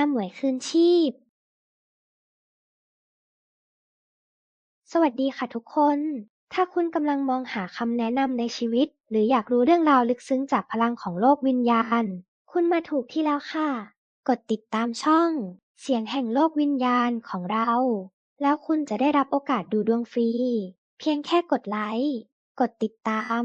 อาหมวยคืนชีพ สวัสดีค่ะทุกคน ถ้าคุณกำลังมองหาคำแนะนำในชีวิต หรืออยากรู้เรื่องราวลึกซึ้งจากพลังของโลกวิญญาณ คุณมาถูกที่แล้วค่ะ กดติดตามช่อง เสียงแห่งโลกวิญญาณของเรา แล้วคุณจะได้รับโอกาสดูดวงฟรี เพียงแค่กดไลค์ กดติดตาม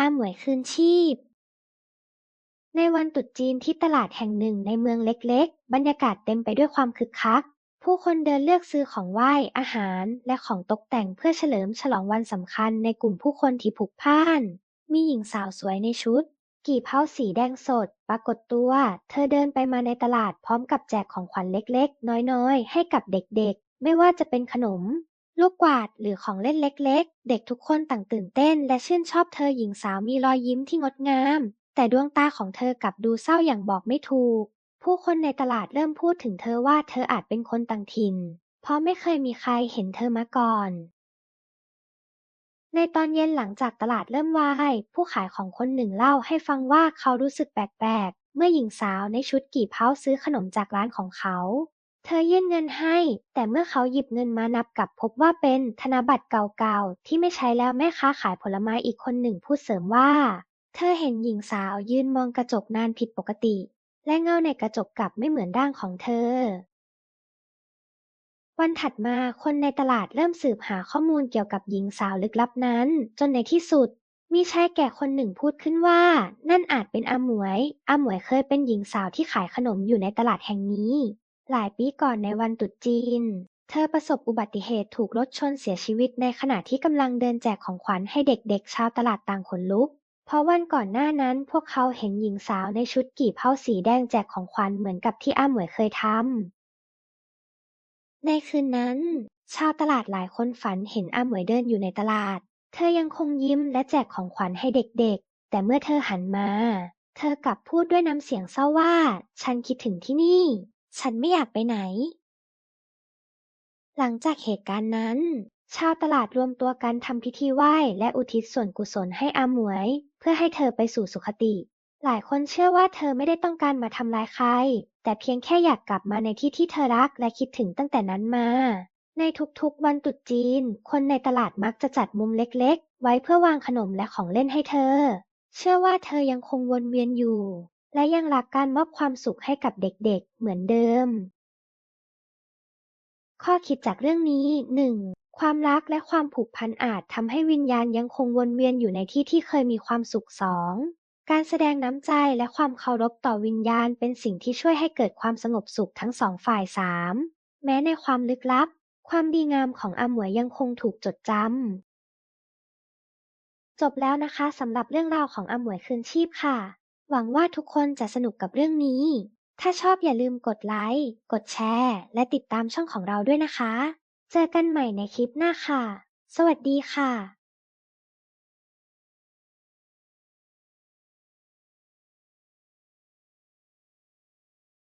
อาหมวยคืนชีพ ในวันตรุษจีนที่ตลาดแห่งหนึ่งในเมืองเล็กๆ บรรยากาศเต็มไปด้วยความคึกคัก ผู้คนเดินเลือกซื้อของไหว้ อาหาร และของตกแต่งเพื่อเฉลิมฉลองวันสำคัญในกลุ่มผู้คนที่พลุกพ่าน มีหญิงสาวสวยในชุด กี่เผาสีแดงสด ปรากฏตัว เธอเดินไปมาในตลาดพร้อมกับแจกของขวัญเล็กๆ น้อยๆ ให้กับเด็กๆ ไม่ว่าจะเป็นขนม ลูกกวาดหรือของเล่นเล็กๆ เด็กทุกคนต่างตื่นเต้น และชื่นชอบเธอหญิงสาวมีรอยยิ้มที่งดงาม แต่ดวงตาของเธอกลับดูเศร้าอย่างบอกไม่ถูก ผู้คนในตลาดเริ่มพูดถึงเธอว่าเธออาจเป็นคนต่างถิ่น เพราะไม่เคยมีใครเห็นเธอมาก่อนในตอนเย็นหลังจากตลาดเริ่มวาย ผู้ขายของคนหนึ่งเล่าให้ฟังว่าเขารู้สึกแปลกๆ เมื่อหญิงสาวในชุดกี่เผาซื้อขนมจากร้านของเขา เธอยื่นเงินให้ แต่เมื่อเขาหยิบเงินมานับกลับพบว่าเป็นธนบัตรเก่าๆ ที่ไม่ใช้แล้วแม่ค้าขายผลไม้อีกคนหนึ่งพูดเสริมว่า เธอเห็นหญิงสาวยืนมองกระจกนานผิดปกติ และเงาในกระจกกลับไม่เหมือนร่างของเธอ วันถัดมาคนในตลาดเริ่มสืบหาข้อมูลเกี่ยวกับหญิงสาวลึกลับนั้น จนในที่สุดมีชายแก่คนหนึ่งพูดขึ้นว่า นั่นอาจเป็นอาหมวยอาหมวยเคยเป็นหญิงสาวที่ขายขนมอยู่ในตลาดแห่งนี้ หลายปีก่อนในวันตรุษจีน เธอประสบอุบัติเหตุถูกรถชนเสียชีวิตในขณะที่กำลังเดินแจกของขวัญให้เด็กๆ ชาวตลาดต่างขนลุก เพราะวันก่อนหน้านั้นพวกเขาเห็นหญิงสาวในชุดกี่เผาสีแดงแจกของขวัญเหมือนกับที่อ้าหมวยเคยทำในคืนนั้น ชาวตลาดหลายคนฝันเห็นอ้าหมวยเดินอยู่ในตลาด เธอยังคงยิ้มและแจกของขวัญให้เด็กๆ แต่เมื่อเธอหันมา เธอกลับพูดด้วยน้ำเสียงเศร้าว่า ฉันคิดถึงที่นี่ ฉันไม่อยากไปไหน หลังจากเหตุการณ์นั้น ชาวตลาดรวมตัวกันทำพิธีไหว้และอุทิศส่วนกุศลให้อาหมวย เพื่อให้เธอไปสู่สุคติ หลายคนเชื่อว่าเธอไม่ได้ต้องการมาทำร้ายใคร แต่เพียงแค่อยากกลับมาในที่ที่เธอรักและคิดถึงตั้งแต่นั้นมาในทุกๆ วันตรุษจีน คนในตลาดมักจะจัดมุมเล็กๆ ไว้เพื่อวางขนมและของเล่นให้เธอ เชื่อว่าเธอยังคงวนเวียนอยู่ และยังรักการมอบความสุขให้กับเด็ก ๆ เหมือนเดิม ข้อคิดจากเรื่องนี้ 1. ความรักและความผูกพันอาจทำให้วิญญาณยังคงวนเวียนอยู่ในที่ที่เคยมีความสุข 2. การแสดงน้ำใจและความเคารพต่อวิญญาณเป็นสิ่งที่ช่วยให้เกิดความสงบสุขทั้งสองฝ่าย 3. แม้ในความลึกลับ ความดีงามของอาหมวยยังคงถูกจดจำจบแล้วนะคะสำหรับเรื่องราวของอาหมวยคืนชีพค่ะ หวังว่าทุกคนจะสนุกกับเรื่องนี้ ถ้าชอบอย่าลืมกดไลค์ กดแชร์ และติดตามช่องของเราด้วยนะคะ เจอกันใหม่ในคลิปหน้าค่ะ สวัสดีค่ะ